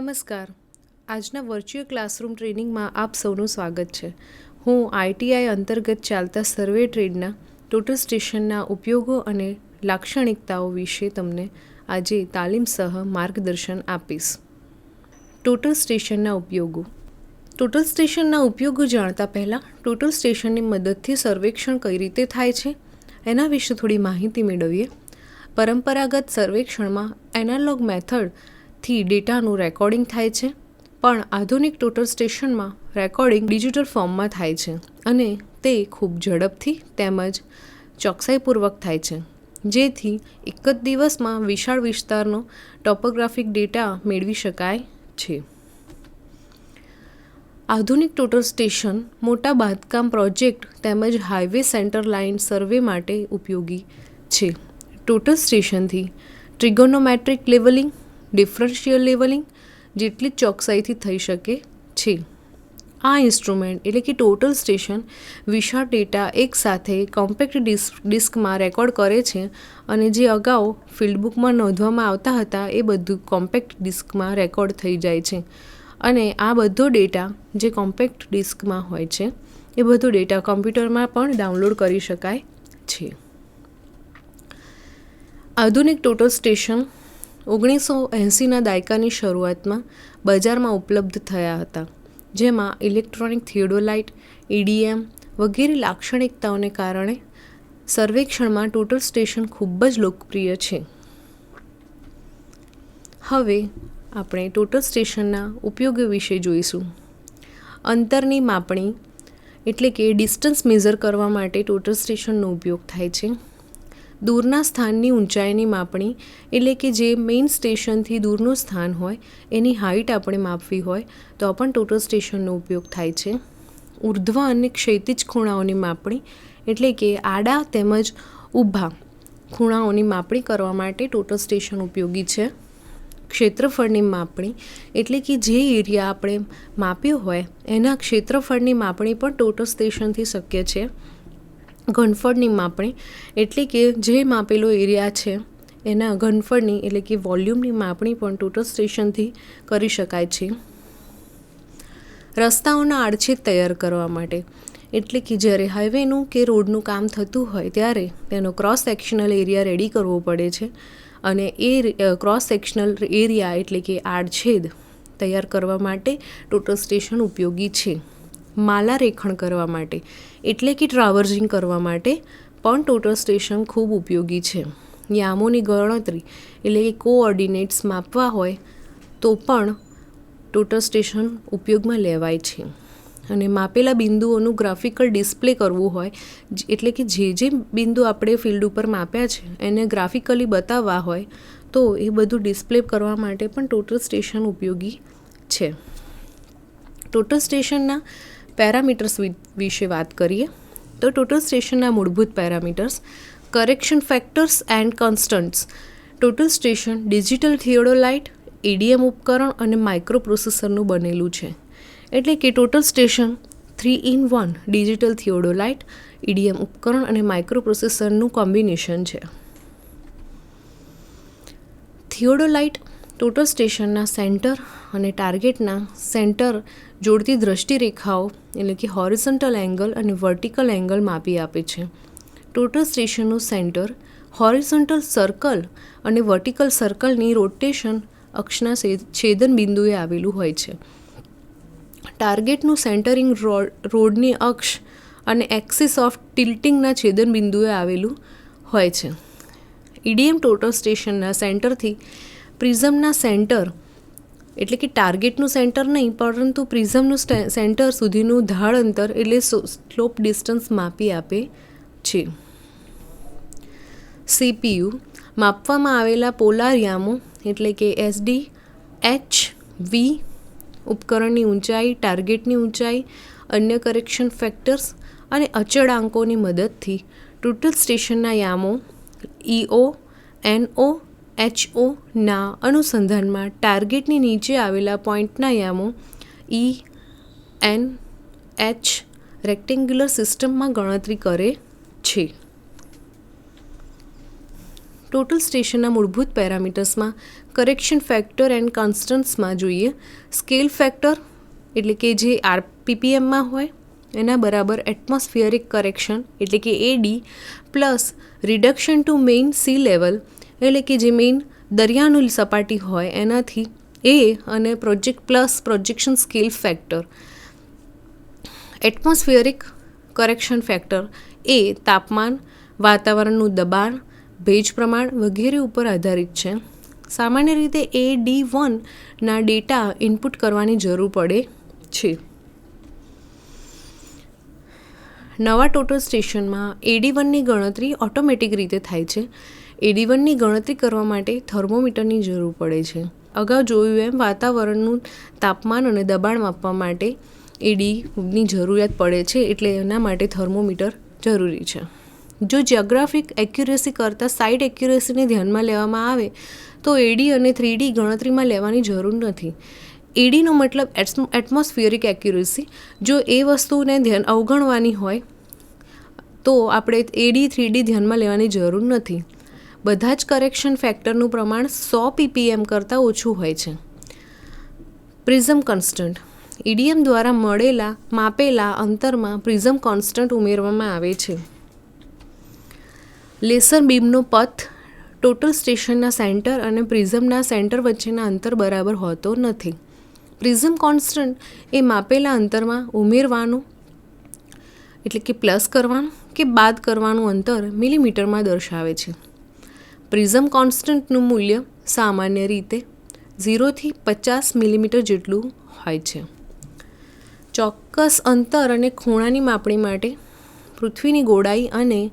નમસ્કાર. આજના virtual classroom ટ્રેનિંગમાં આપ સૌનું સ્વાગત છે. હું આઈટીઆઈ અંતર્ગત ચાલતા સર્વે ટ્રેડના ટોટલ સ્ટેશનના ઉપયોગો અને લાક્ષણિકતાઓ વિશે તમને આજે તાલીમ સહ માર્ગદર્શન આપીશ. ટોટલ સ્ટેશનના ઉપયોગો. ટોટલ સ્ટેશનના ઉપયોગો જાણતા પહેલાં ટોટલ સ્ટેશનની મદદથી સર્વેક્ષણ કઈ રીતે થાય છે, એના વિશે થોડી માહિતી મેળવીએ. પરંપરાગત સર્વેક્ષણમાં એનાલોગ મેથડથી ડેટાનું રેકોર્ડિંગ થાય છે, પણ આધુનિક ટોટલ સ્ટેશનમાં રેકોર્ડિંગ ડિજિટલ ફોર્મમાં થાય છે અને તે ખૂબ ઝડપથી તેમજ ચોકસાઈપૂર્વક થાય છે, જેથી એક જ દિવસમાં વિશાળ વિસ્તારનો ટોપોગ્રાફિક ડેટા મેળવી શકાય છે. આધુનિક ટોટલ સ્ટેશન મોટા બાંધકામ પ્રોજેક્ટ તેમજ હાઈવે સેન્ટર લાઇન સર્વે માટે ઉપયોગી છે. ટોટલ સ્ટેશનથી ટ્રિગોનોમેટ્રિક લેવલિંગ ડિફરન્શિયલ લેવલિંગ જેટલી ચોકસાઈથી થઈ શકે છે. આ ઇન્સ્ટ્રુમેન્ટ એટલે કે ટોટલ સ્ટેશન વિશાળ ડેટા એકસાથે કોમ્પેક્ટ ડિસ્ક ડિસ્કમાં રેકોર્ડ કરે છે અને જે અગાઉ ફિલ્ડબુકમાં નોંધવામાં આવતા હતા એ બધું કોમ્પેક્ટ ડિસ્કમાં રેકોર્ડ થઈ જાય છે. અને આ બધો ડેટા જે કોમ્પેક્ટ ડિસ્કમાં હોય છે, એ બધો ડેટા કોમ્પ્યુટરમાં પણ ડાઉનલોડ કરી શકાય છે. આધુનિક ટોટલ સ્ટેશન ઓગણીસો એંસીના દાયકાની શરૂઆતમાં બજારમાં ઉપલબ્ધ થયા હતા, જેમાં ઇલેક્ટ્રોનિક થિયોડોલાઇટ, ઈડીએમ વગેરે લાક્ષણિકતાઓને કારણે સર્વેક્ષણમાં ટોટલ સ્ટેશન ખૂબ જ લોકપ્રિય છે. હવે આપણે ટોટલ સ્ટેશનના ઉપયોગ વિશે જોઈશું. અંતરની માપણી એટલે કે ડિસ્ટન્સ મેઝર કરવા માટે ટોટલ સ્ટેશનનો ઉપયોગ થાય છે. દૂરના સ્થાનની ઊંચાઈની માપણી એટલે કે જે મેઇન સ્ટેશનથી દૂરનું સ્થાન હોય, એની હાઇટ આપણે માપવી હોય, તો પણ ટોટલ સ્ટેશનનો ઉપયોગ થાય છે. ઉર્ધ્વ અને ક્ષૈતિજ ખૂણાઓની માપણી એટલે કે આડા તેમજ ઊભા ખૂણાઓની માપણી કરવા માટે ટોટલ સ્ટેશન ઉપયોગી છે. ક્ષેત્રફળની માપણી એટલે કે જે એરિયા આપણે માપ્યો હોય, એના ક્ષેત્રફળની માપણી પણ ટોટલ સ્ટેશનથી શક્ય છે. ઘનફળની માપણી એટલે કે જે માપેલો એરિયા છે, એના ઘનફળની એટલે કે વોલ્યુમની માપણી પણ ટોટલ સ્ટેશનથી કરી શકાય છે. રસ્તાઓના આડછેદ તૈયાર કરવા માટે, એટલે કે જ્યારે હાઈવેનું કે રોડનું કામ થતું હોય ત્યારે તેનો ક્રોસ સેક્શનલ એરિયા રેડી કરવો પડે છે અને એ ક્રોસ સેક્શનલ એરિયા એટલે કે આડછેદ તૈયાર કરવા માટે ટોટલ સ્ટેશન ઉપયોગી છે. માલારેખણ કરવા માટે એટલે કે ટ્રાવર્સિંગ કરવા માટે પણ ટોટલ સ્ટેશન ખૂબ ઉપયોગી છે. યામોની ગણતરી એટલે કે કોઓર્ડિનેટ્સ માપવા હોય તો પણ ટોટલ સ્ટેશન ઉપયોગમાં લેવાય છે. અને માપેલા બિંદુઓનું ગ્રાફિકલ ડિસ્પ્લે કરવું હોય એટલે કે જે જે બિંદુ આપણે ફિલ્ડ ઉપર માપ્યા છે, એને ગ્રાફિકલી બતાવવા હોય, તો એ બધું ડિસ્પ્લે કરવા માટે પણ ટોટલ સ્ટેશન ઉપયોગી છે. ટોટલ સ્ટેશનના પેરામીટર્સ વિશે વાત કરીએ, તો ટોટલ સ્ટેશનના મૂળભૂત parameters correction factors and constants total station digital theodolite EDM ઉપકરણ અને માઇક્રો પ્રોસેસરનું બનેલું છે. એટલે કે total station three in one digital theodolite, EDM ઉપકરણ અને માઇક્રો પ્રોસેસરનું કોમ્બિનેશન છે. થિયોડોલાઇટ ટોટલ સ્ટેશનના સેન્ટર અને ટાર્ગેટના સેન્ટર જોડતી દ્રષ્ટિરેખાઓ એટલે કે હોરિઝન્ટલ એંગલ અને વર્ટિકલ એંગલ માપી આપે છે. ટોટલ સ્ટેશનનું સેન્ટર, હોરિઝન્ટલ સર્કલ અને વર્ટિકલ સર્કલની રોટેશન અક્ષના છેદન બિંદુએ આવેલું હોય છે. ટાર્ગેટનું સેન્ટરિંગ રોડની અક્ષ અને એક્સિસ ઓફ ટિલ્ટિંગના છેદન બિંદુએ આવેલું હોય છે. ઈડીએમ ટોટલ સ્ટેશનના સેન્ટરથી પ્રિઝમના સેન્ટર એટલે કે ટાર્ગેટનું સેન્ટર નહીં, પરંતુ પ્રિઝમનું સેન્ટર સુધીનું ધાળ અંતર એટલે સ્લોપ ડિસ્ટન્સ માપી આપે છે. સીપીયુ માપવામાં આવેલા પોલાર યામો એટલે કે એસડી એચ વી ઉપકરણની ઊંચાઈ ટાર્ગેટની ઊંચાઈ, અન્ય કરેક્શન ફેક્ટર્સ અને અચળાંકોની મદદથી ટોટલ સ્ટેશનના યામો ઈઓ એનઓ એચઓ ના અનુસંધાનમાં ટાર્ગેટની નીચે આવેલા પોઈન્ટના યામો ઈ એન એચ રેક્ટેન્ગ્યુલર સિસ્ટમમાં ગણતરી કરે છે. ટોટલ સ્ટેશનના મૂળભૂત પેરામીટર્સમાં કરેક્શન ફેક્ટર એન્ડ કોન્સ્ટન્ટ્સમાં જોઈએ. સ્કેલ ફેક્ટર એટલે કે જે આરપીપીએમમાં હોય, એના બરાબર એટમોસ્ફિયરિક કરેક્શન એટલે કે add plus reduction to main sea level એટલે કે જે મેઇન દરિયાનું સપાટી હોય એનાથી એ અને project plus projection scale factor atmospheric correction factor એ તાપમાન, વાતાવરણનું દબાણ, ભેજ પ્રમાણ વગેરે ઉપર આધારિત છે. સામાન્ય રીતે એ ડી વનના ડેટા ઇનપુટ કરવાની જરૂર પડે છે. નવા ટોટલ સ્ટેશનમાં એડી વનની ગણતરી ઓટોમેટિક રીતે થાય છે. એડી વનની ગણતરી કરવા માટે થર્મોમીટરની જરૂર પડે છે. અગાઉ જોયું એમ, વાતાવરણનું તાપમાન અને દબાણ માપવા માટે એડીની જરૂરિયાત પડે છે એટલે એના માટે થર્મોમીટર જરૂરી છે. જો જિયોગ્રાફિક એક્યુરેસી કરતાં સાઇટ એક્યુરેસીને ધ્યાનમાં લેવામાં આવે, તો એડી અને થ્રીડી ગણતરીમાં લેવાની જરૂર નથી. એડીનો મતલબ એટમોસ્ફિયરિક એક્યુરેસી જો એ વસ્તુને ધ્યાન અવગણવાની હોય, તો આપણે એડી થ્રીડી ધ્યાનમાં લેવાની જરૂર નથી. બધા જ કરેક્શન ફેક્ટરનું પ્રમાણ સો પીપીએમ કરતાં ઓછું હોય છે. પ્રિઝમ કોન્સ્ટન્ટ ઈડીએમ દ્વારા મળેલા, માપેલા અંતરમાં પ્રિઝમ કોન્સ્ટન્ટ ઉમેરવામાં આવે છે. લેસર બીમનો પથ ટોટલ સ્ટેશનના સેન્ટર અને પ્રિઝમના સેન્ટર વચ્ચેના અંતર બરાબર હોતો નથી. પ્રિઝમ કોન્સ્ટન્ટ એ માપેલા અંતરમાં ઉમેરવાનું, એટલે કે પ્લસ કરવાનું કે બાદ કરવાનું અંતર મિલીમીટરમાં દર્શાવે છે. પ્રિઝમ કોન્સ્ટન્ટનું મૂલ્ય સામાન્ય રીતે ઝીરોથી પચાસ મિલીમીટર જેટલું હોય છે. ચોક્કસ અંતર અને ખૂણાની માપણી માટે પૃથ્વીની ગોળાઈ અને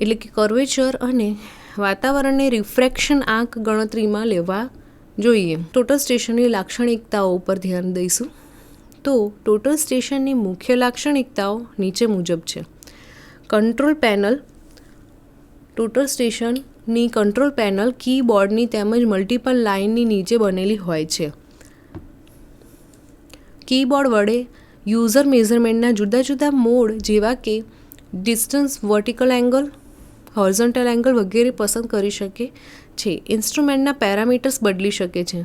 એટલે કે કર્વેચર અને વાતાવરણને રિફ્રેક્શન આંક ગણતરીમાં લેવા જોઈએ. ટોટલ સ્ટેશનની લાક્ષણિકતાઓ ઉપર ધ્યાન દઈશું. તો ટોટલ સ્ટેશનની મુખ્ય લાક્ષણિકતાઓ નીચે મુજબ છે. કંટ્રોલ પેનલ, ટોટલ સ્ટેશનની કંટ્રોલ પેનલ કીબોર્ડની તેમજ મલ્ટિપલ લાઇનની નીચે બનેલી હોય છે. કીબોર્ડ વડે યુઝર મેઝરમેન્ટના જુદા જુદા મોડ જેવા કે distance vertical angle horizontal angle વગેરે પસંદ કરી શકે છે. ઇન્સ્ટ્રુમેન્ટના પેરામીટર્સ બદલી શકે છે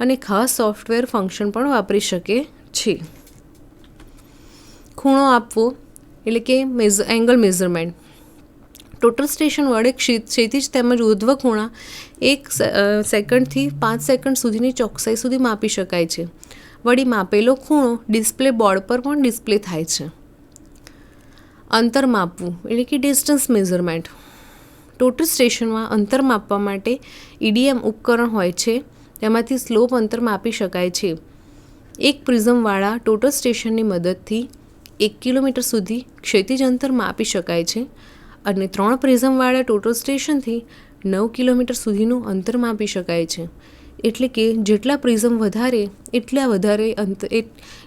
અને ખાસ સોફ્ટવેર ફંક્શન પણ વાપરી શકે છે. ખૂણો આપવો, એટલે કે measure angle measurement total station વડે ક્ષિતિજ તેમજ ઉર્ધ્વ ખૂણા એક સેકન્ડથી પાંચ સેકન્ડ સુધીની ચોકસાઈ સુધી માપી શકાય છે. વળી માપેલો ખૂણો ડિસ્પ્લે બોર્ડ પર પણ ડિસ્પ્લે થાય છે. અંતર માપવું, એટલે કે ડિસ્ટન્સ મેઝરમેન્ટ. ટોટલ સ્ટેશનમાં અંતર માપવા માટે ઈડીએમ ઉપકરણ હોય છે તેમાંથી સ્લોપ અંતર માપી શકાય છે. એક પ્રિઝમવાળા ટોટલ સ્ટેશનની મદદથી એક કિલોમીટર સુધી ક્ષૈતિજ અંતર માપી શકાય છે. અને ત્રણ પ્રિઝમવાળા ટોટલ સ્ટેશનથી નવ કિલોમીટર સુધીનું અંતર માપી શકાય છે. એટલે કે જેટલા પ્રિઝમ વધારે, એટલા વધારે અંતર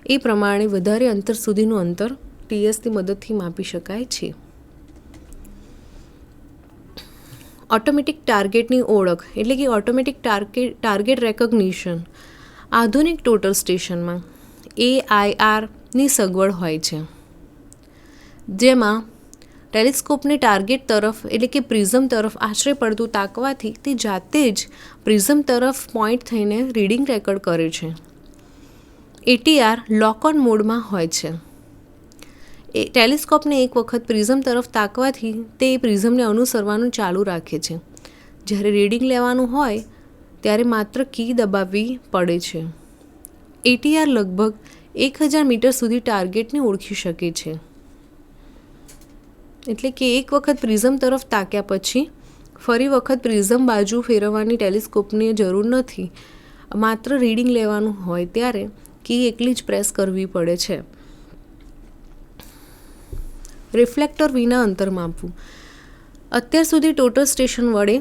એ પ્રમાણે વધારે અંતર સુધીનું અંતર ટીએસની મદદથી માપી શકાય છે. ઓટોમેટિક ટાર્ગેટની ઓળખ, એટલે કે ઓટોમેટિક ટાર્ગેટ ટાર્ગેટ રેકોગ્નિશન આધુનિક ટોટલ સ્ટેશનમાં એઆઈઆરની સગવડ હોય છે. જેમાં ટેલિસ્કોપને ટાર્ગેટ તરફ, એટલે કે પ્રિઝમ તરફ આશરે પડતું તાકવાથી તે જાતે જ પ્રિઝમ તરફ પોઈન્ટ થઈને રીડિંગ રેકોર્ડ કરે છે. એટીઆર લોક ઓન મોડમાં હોય છે. એ ટેલિસ્કોપને એક વખત પ્રિઝમ તરફ તાકવાથી તે પ્રિઝમને અનુસરવાનું ચાલુ રાખે છે. જ્યારે રીડિંગ લેવાનું હોય, ત્યારે માત્ર કી દબાવવી પડે છે. એટીઆર લગભગ એક હજાર મીટર સુધી ટાર્ગેટને ઓળખી શકે છે. એટલે કે એક વખત પ્રિઝમ તરફ તાક્યા પછી ફરી વખત પ્રિઝમ બાજુ ફેરવવાની ટેલિસ્કોપની જરૂર નથી. માત્ર રીડિંગ લેવાનું હોય ત્યારે કી એકલી જ પ્રેસ કરવી પડે છે. રિફ્લેક્ટર વિના અંતર માપવું. અત્યાર સુધી ટોટલ સ્ટેશન વડે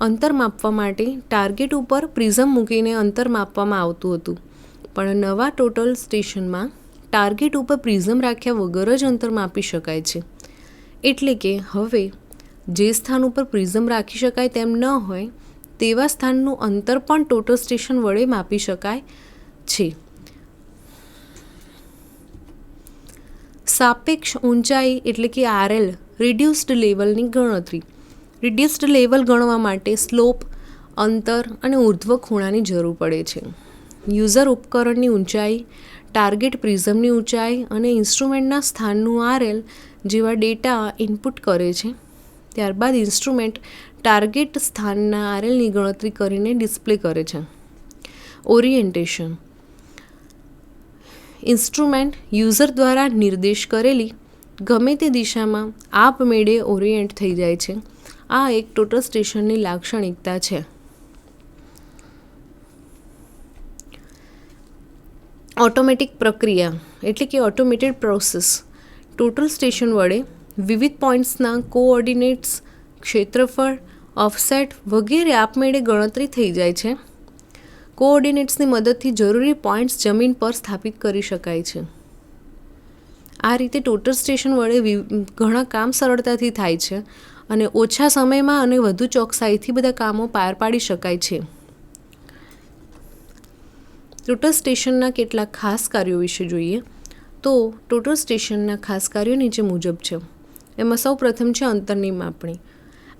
અંતર માપવા માટે ટાર્ગેટ ઉપર પ્રિઝમ મૂકીને અંતર માપવામાં આવતું હતું. પણ નવા ટોટલ સ્ટેશનમાં ટાર્ગેટ ઉપર પ્રિઝમ રાખ્યા વગર જ અંતર માપી શકાય છે. એટલે કે હવે જે સ્થાન ઉપર પ્રિઝમ રાખી શકાય તેમ ન હોય, તેવા સ્થાનનું અંતર પણ ટોટલ સ્ટેશન વડે માપી શકાય છે. સાપેક્ષ ઊંચાઈ એટલે કે આરએલ રિડ્યુસ્ડ લેવલની ગણતરી. રિડ્યુસ્ડ લેવલ ગણવા માટે સ્લોપ, અંતર અને ઉર્ધ્વ ખૂણાની જરૂર પડે છે. યુઝર ઉપકરણની ઊંચાઈ ટાર્ગેટ પ્રિઝમની ઊંચાઈ અને ઇન્સ્ટ્રુમેન્ટના સ્થાનનું આરએલ જેવા ડેટા ઇનપુટ કરે છે. ત્યારબાદ ઇન્સ્ટ્રુમેન્ટ ટાર્ગેટ સ્થાનના આરએલની ગણતરી કરીને ડિસ્પ્લે કરે છે. ઓરિએન્ટેશન. ઇન્સ્ટ્રુમેન્ટ યુઝર દ્વારા નિર્દેશ કરેલી ગમે તે દિશામાં આપમેળે ઓરિએન્ટ થઈ જાય છે. આ એક ટોટલ સ્ટેશનની લાક્ષણિકતા છે. ઓટોમેટિક પ્રક્રિયા એટલે કે ઓટોમેટેડ પ્રોસેસ. ટોટલ સ્ટેશન વડે વિવિધ પોઈન્ટ્સના કોઓર્ડિનેટ્સ, ક્ષેત્રફળ, ઓફસેટ વગેરે આપમેળે ગણતરી થઈ જાય છે. કોઓર્ડિનેટ્સની મદદથી જરૂરી પોઈન્ટ્સ જમીન પર સ્થાપિત કરી શકાય છે. આ રીતે ટોટલ સ્ટેશન વડે ઘણા કામ સરળતાથી થાય છે અને ઓછા સમયમાં અને વધુ ચોકસાઈથી બધા કામો પાર પાડી શકાય છે. ટોટલ સ્ટેશનના કેટલાક ખાસ કાર્યો વિશે જોઈએ. તો ટોટલ સ્ટેશનના ખાસ કાર્યો નીચે મુજબ છે. એમાં સૌ પ્રથમ છે અંતરની માપણી.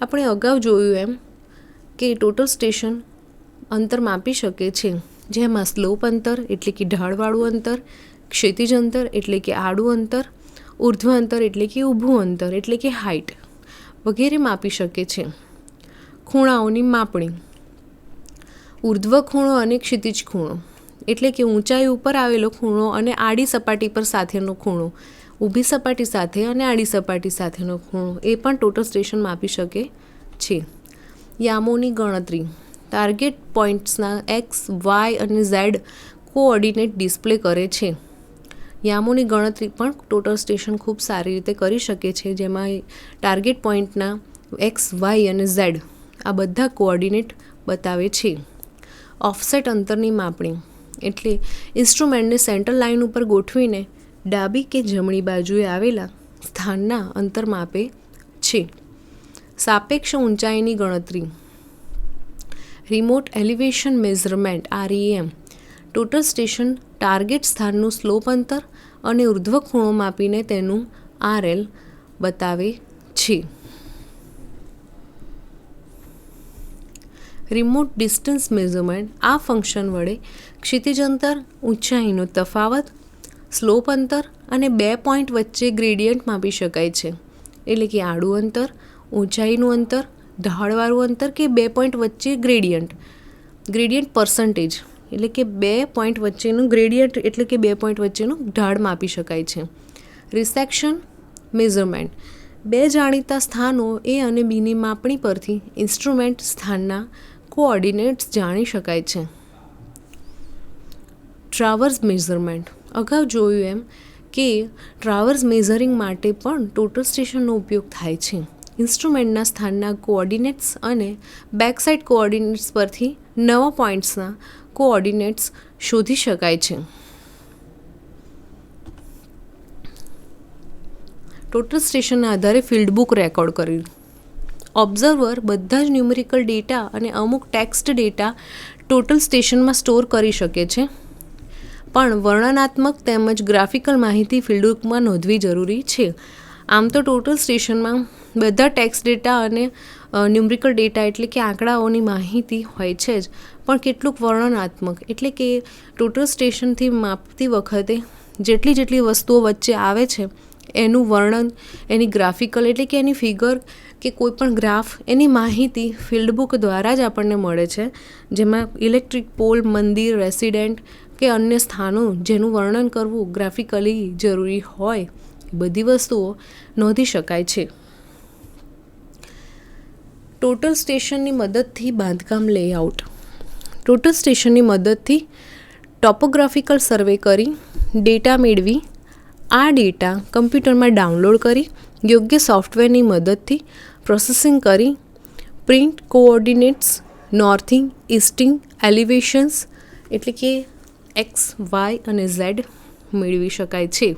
આપણે અગાઉ જોયું એમ કે ટોટલ સ્ટેશન અંતર માપી શકે છે. જેમાં સ્લોપ અંતર એટલે કે ઢાળવાળું અંતર, ક્ષિતિજ અંતર એટલે કે આડું અંતર, ઉર્ધ્વ અંતર એટલે કે ઊભું અંતર એટલે કે હાઇટ વગેરે માપી શકે છે. ખૂણાઓની માપણી. ઉર્ધ્વ ખૂણો અને ક્ષિતિજ ખૂણો. એટલે કે ઊંચાઈ ઉપર આવેલો ખૂણો અને આડી સપાટી પર સાથેનો ખૂણો. ઊભી સપાટી સાથે અને આડી સપાટી સાથેનો ખૂણો. એ પણ ટોટલ સ્ટેશન માપી શકે છે. યામોની ગણતરી. ટાર્ગેટ પોઈન્ટ્સના એક્સ વાય અને ઝેડ કોઓર્ડિનેટ ડિસ્પ્લે કરે છે. યામોની ગણતરી પણ ટોટલ સ્ટેશન ખૂબ સારી રીતે કરી શકે છે, જેમાં ટાર્ગેટ પોઈન્ટના એક્સ વાય અને ઝેડ આ બધા કોઓર્ડિનેટ બતાવે છે. ઓફસેટ અંતરની માપણી. એટલે ઇન્સ્ટ્રુમેન્ટને સેન્ટર લાઇન ઉપર ગોઠવીને ડાબી કે જમણી બાજુએ આવેલા સ્થાનના અંતર માપે છે. સાપેક્ષ ઊંચાઈની ગણતરી. Remote elevation measurement, REM. Total station target સ્થાનનું સ્લોપ અંતર અને ઉર્ધ્વ ખૂણો માપીને તેનું આરએલ બતાવે છે. રિમોટ ડિસ્ટન્સ મેઝરમેન્ટ આ ફંક્શન વડે ક્ષિતિજ અંતર, ઊંચાઈનો તફાવત સ્લોપ અંતર અને બે પોઈન્ટ વચ્ચે ગ્રેડિયન્ટ માપી શકાય છે. એટલે કે આડું અંતર, ઊંચાઈનું અંતર, ઢાળવાળું અંતર કે બે પોઈન્ટ વચ્ચે ગ્રેડિયન્ટ ગ્રેડિયન્ટ પર્સન્ટેજ એટલે કે બે પોઈન્ટ વચ્ચેનું ગ્રેડિયન્ટ એટલે કે બે પોઈન્ટ વચ્ચેનું ઢાળ માપી શકાય છે. રિસેક્શન મેઝરમેન્ટ બે જાણીતા સ્થાનો એ અને બીની માપણી પરથી ઇન્સ્ટ્રુમેન્ટ સ્થાનના કોઓર્ડિનેટ્સ જાણી શકાય છે. Traverse measurement. અગાઉ જોયું એમ કે ટ્રાવર્સ મેઝરિંગ માટે પણ ટોટલ સ્ટેશનનો ઉપયોગ થાય છે. ઇન્સ્ટ્રુમેન્ટના સ્થાનના કોઓર્ડિનેટ્સ અને બેકસાઇડ કોઓર્ડિનેટ્સ પરથી નવા પોઈન્ટ્સના કોઓર્ડિનેટ્સ શોધી શકાય છે. ટોટલ સ્ટેશનના આધારે ફિલ્ડ બુક રેકોર્ડ કરી ઓબ્ઝર્વર બધા જ ન્યુમેરિકલ ડેટા અને અમુક ટેક્સ્ટ ડેટા ટોટલ સ્ટેશનમાં સ્ટોર કરી શકે છે. પણ વર્ણનાત્મક તેમજ ગ્રાફિકલ માહિતી ફિલ્ડબુકમાં નોંધવી જરૂરી છે. આમ તો ટોટલ સ્ટેશનમાં બધા ટેક્સ્ટ ડેટા અને ન્યુમરિકલ ડેટા એટલે કે આંકડાઓની માહિતી હોય છે જ. પણ કેટલુંક વર્ણનાત્મક એટલે કે ટોટલ સ્ટેશનથી માપતી વખતે જેટલી જેટલી વસ્તુઓ વચ્ચે આવે છે એનું વર્ણન, એની ગ્રાફિકલ એટલે કે એની ફિગર કે કોઈ પણ ગ્રાફ એની માહિતી ફિલ્ડબુક દ્વારા જ આપણને મળે છે. જેમાં ઇલેક્ટ્રિક પોલ મંદિર રેસિડેન્ટ કે અન્ય સ્થાનો જેનું વર્ણન કરવું ગ્રાફિકલી જરૂરી હોય, બધી વસ્તુઓ નોંધી શકાય છે. ટોટલ સ્ટેશનની મદદથી બાંધકામ લેઆઉટ ટોટલ સ્ટેશનની મદદથી ટોપોગ્રાફિકલ સર્વે કરી ડેટા મેળવી આ ડેટા કમ્પ્યુટરમાં ડાઉનલોડ કરી, યોગ્ય સોફ્ટવેરની મદદથી પ્રોસેસિંગ કરી, પ્રિન્ટ કોઓર્ડિનેટ્સ, નોર્થિંગ ઇસ્ટિંગ એલિવેશન્સ એટલે કે એક્સ, વાય અને ઝેડ મેળવી શકાય છે.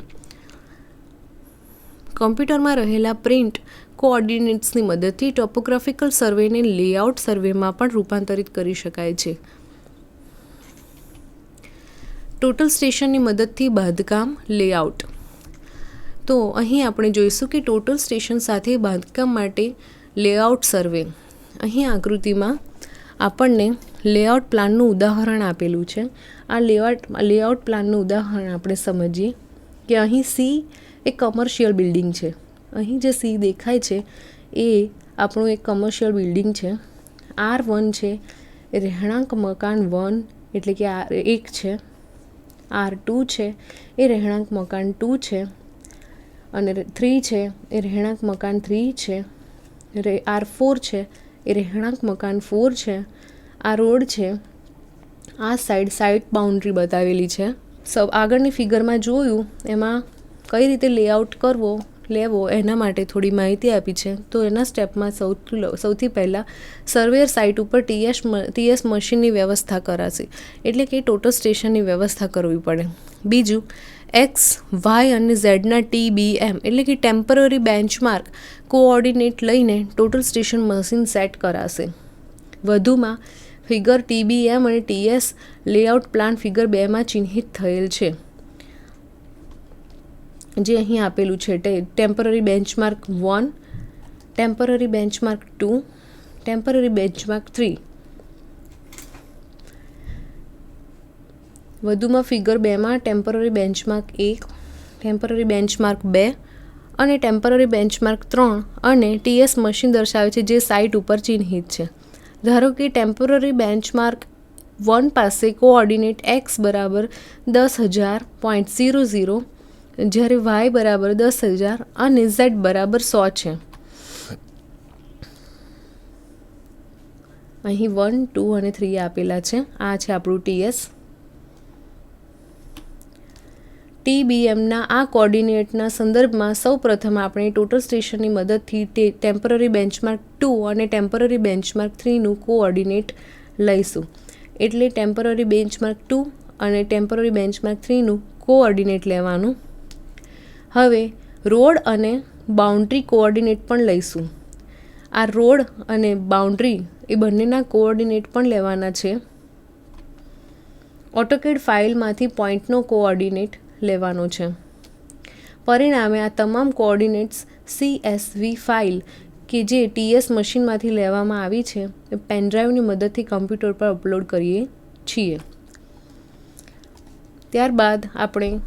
કમ્પ્યુટરમાં રહેલા પ્રિન્ટ કોઓર્ડિનેટ્સની મદદથી ટોપોગ્રાફિકલ સર્વેને લેઆઉટ સર્વેમાં પણ રૂપાંતરિત કરી શકાય છે. ટોટલ સ્ટેશનની મદદથી બાંધકામ, લેઆઉટ તો અહીં આપણે જોઈશું કે ટોટલ સ્ટેશન સાથે બાંધકામ માટે લેઆઉટ સર્વે. અહીં આકૃતિમાં આપણને લેઆઉટ પ્લાનનું ઉદાહરણ આપેલું છે. આ લેઆઉટ લેઆઉટ પ્લાનનું ઉદાહરણ આપણે સમજીએ કે અહીં સી એ કમર્શિયલ બિલ્ડિંગ છે. અહીં જે સી દેખાય છે એ આપણું એક કમર્શિયલ બિલ્ડિંગ છે. આર વન છે એ રહેણાંક મકાન વન એટલે કે આ એક છે. આર ટુ છે, એ રહેણાંક મકાન ટુ છે. અને થ્રી છે, એ રહેણાંક મકાન થ્રી છે, રે આર ફોર છે, એ રહેણાંક મકાન ફોર છે, આ રોડ છે, આ સાઈડ સાઈડ બાઉન્ડ્રી બતાવેલી છે. સૌ આગળની ફિગરમાં જોયું, એમાં કઈ રીતે લેઆઉટ કરવો, લેવો, એના માટે થોડી માહિતી આપી છે. તો એના સ્ટેપમાં સૌથી સૌથી પહેલાં સર્વેયર સાઇટ ઉપર ટીએસ ટીએસ મશીનની વ્યવસ્થા કરાશે. એટલે કે ટોટલ સ્ટેશનની વ્યવસ્થા કરવી પડે. બીજું એક્સ વાય અને ઝેડના ટી બી એમ એટલે કે ટેમ્પરરી બેન્ચમાર્ક કોઓર્ડિનેટ લઈને ટોટલ સ્ટેશન મશીન સેટ કરાશે. વધુમાં ફિગર ટીબીએમ અને ટીએસ લેઆઉટ પ્લાન ફિગર બેમાં ચિહ્નિત થયેલ છે. જે અહીં આપેલું છે temporary benchmark one temporary benchmark two temporary benchmark three વધુમાં ફિગર બેમાં ટેમ્પરરી બેન્ચમાર્ક એક ટેમ્પરરી બેન્ચમાર્ક બે અને ટેમ્પરરી બેન્ચમાર્ક ત્રણ અને ટીએસ મશીન દર્શાવે છે જે સાઇટ ઉપર ચિહ્નિત છે. ધારો કે ટેમ્પરરી બેન્ચમાર્ક વન પાસે કોઓર્ડિનેટ એક્સ બરાબર દસ હજાર પોઈન્ટ ઝીરો ઝીરો જ્યારે વાય બરાબર દસ હજાર અને ઝેડ બરાબર સો છે. અહીં વન ટુ અને થ્રી આપેલા છે. આ છે આપણું ટીએસ ટીબીએમના આ કોર્ડિનેટના સંદર્ભમાં સૌ પ્રથમ આપણે ટોટલ સ્ટેશનની મદદથી તે ટેમ્પરરી બેન્ચમાર્ક ટુ અને ટેમ્પરરી બેન્ચમાર્ક થ્રીનું કોઓર્ડિનેટ લઈશું. એટલે ટેમ્પરરી બેન્ચમાર્ક ટુ અને ટેમ્પરરી બેન્ચમાર્ક થ્રીનું કોઓર્ડિનેટ લેવાનું. હવે રોડ અને બાઉન્ડ્રી કોઓર્ડિનેટ પણ લઈશું. આ રોડ અને બાઉન્ડ્રી એ બંનેના કોઓર્ડિનેટ પણ લેવાના છે. ઓટોકેડ ફાઇલમાંથી પોઈન્ટનો કોઓર્ડિનેટ લેવાનો છે. પરિણામે આ તમામ કોઓર્ડિનેટ્સ સીએસવી ફાઇલ કે જે ટીએસ મશીનમાંથી લેવામાં આવી છે એ પેનડ્રાઈવની મદદથી કમ્પ્યુટર પર અપલોડ કરીએ છીએ. ત્યારબાદ આપણે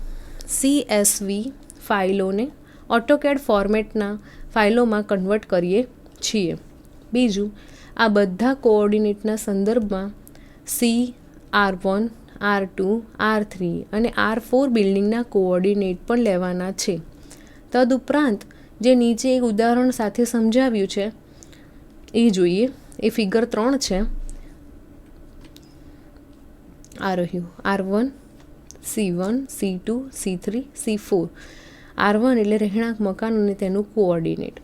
સીએસવી ફાઇલોને ઓટોકેડ ફોર્મેટના ફાઇલોમાં કન્વર્ટ કરીએ છીએ. બીજું, આ બધા કોઓર્ડિનેટના સંદર્ભમાં C R one R two, R three અને આર ફોર બિલ્ડિંગના કોઓર્ડિનેટ પણ લેવાના છે. તદુપરાંત, જે નીચે એક ઉદાહરણ સાથે સમજાવ્યું છે, એ જોઈએ. એ ફિગર ત્રણ છે. આ રહ્યું. R one, C one, C two, C three, C four. R one એટલે રહેણાંક મકાન અને તેનું કોઓર્ડિનેટ.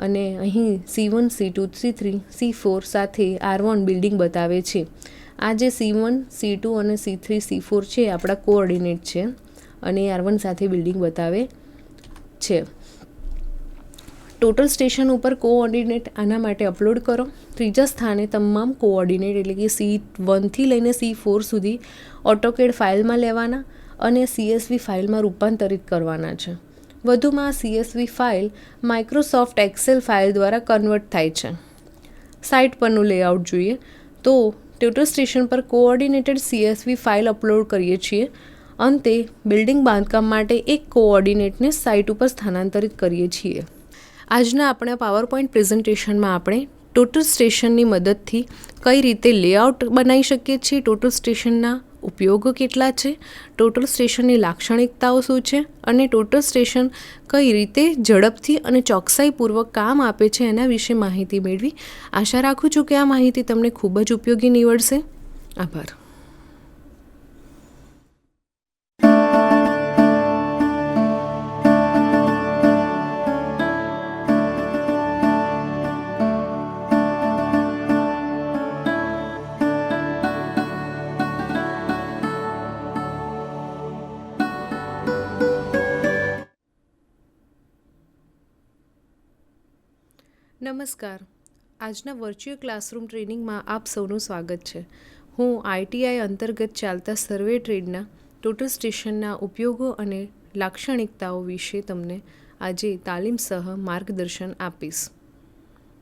અને અહીં C one, C two, C three, C four સાથે આર વન બિલ્ડિંગ બતાવે છે. આ જે સી વન સી ટુ અને સી થ્રી સી ફોર છે, એ આપણા કોઓર્ડિનેટ છે અને આર વન સાથે બિલ્ડિંગ બતાવે છે. ટોટલ સ્ટેશન ઉપર કોઓર્ડિનેટ આના માટે અપલોડ કરો. ત્રીજા સ્થાને તમામ કોઓર્ડિનેટ એટલે કે સી વનથી લઈને સી ફોર સુધી ઓટોકેડ ફાઇલમાં લેવાના અને સીએસવી ફાઇલમાં રૂપાંતરિત કરવાના છે. વધુમાં CSV file Microsoft Excel file દ્વારા કન્વર્ટ થાય છે. સાઇટ પરનું લેઆઉટ જોઈએ તો ટ્યુટર સ્ટેશન પર કોઓર્ડિનેટેડ સીએસવી ફાઇલ અપલોડ કરીએ છીએ. અંતે બિલ્ડિંગ બાંધકામ માટે એક કોઓર્ડિનેટને સાઇટ ઉપર સ્થાનાંતરિત કરીએ છીએ. આજના આપણા પાવરપોઇન્ટ પ્રેઝન્ટેશનમાં આપણે ટોટલ સ્ટેશનની મદદથી કઈ રીતે લેઆઉટ બનાવી શકીએ છીએ ટોટલ સ્ટેશનના ઉપયોગો કેટલા છે? ટોટલ સ્ટેશનની લાક્ષણિકતાઓ શું છે? અને ટોટલ સ્ટેશન કઈ રીતે ઝડપથી અને ચોકસાઈપૂર્વક કામ આપે છે એના વિશે માહિતી મેળવી. આશા રાખું છું કે આ માહિતી તમને ખૂબ જ ઉપયોગી નીવડશે. આભાર. નમસ્કાર. આજના વર્ચ્યુઅલ ક્લાસરૂમ ટ્રેનિંગમાં આપ સૌનું સ્વાગત છે. હું આઈટીઆઈ અંતર્ગત ચાલતા સર્વે ટ્રેડના, ટોટલ સ્ટેશનના ઉપયોગો અને લાક્ષણિકતાઓ વિશે તમને આજે તાલીમ સહ માર્ગદર્શન આપીશ.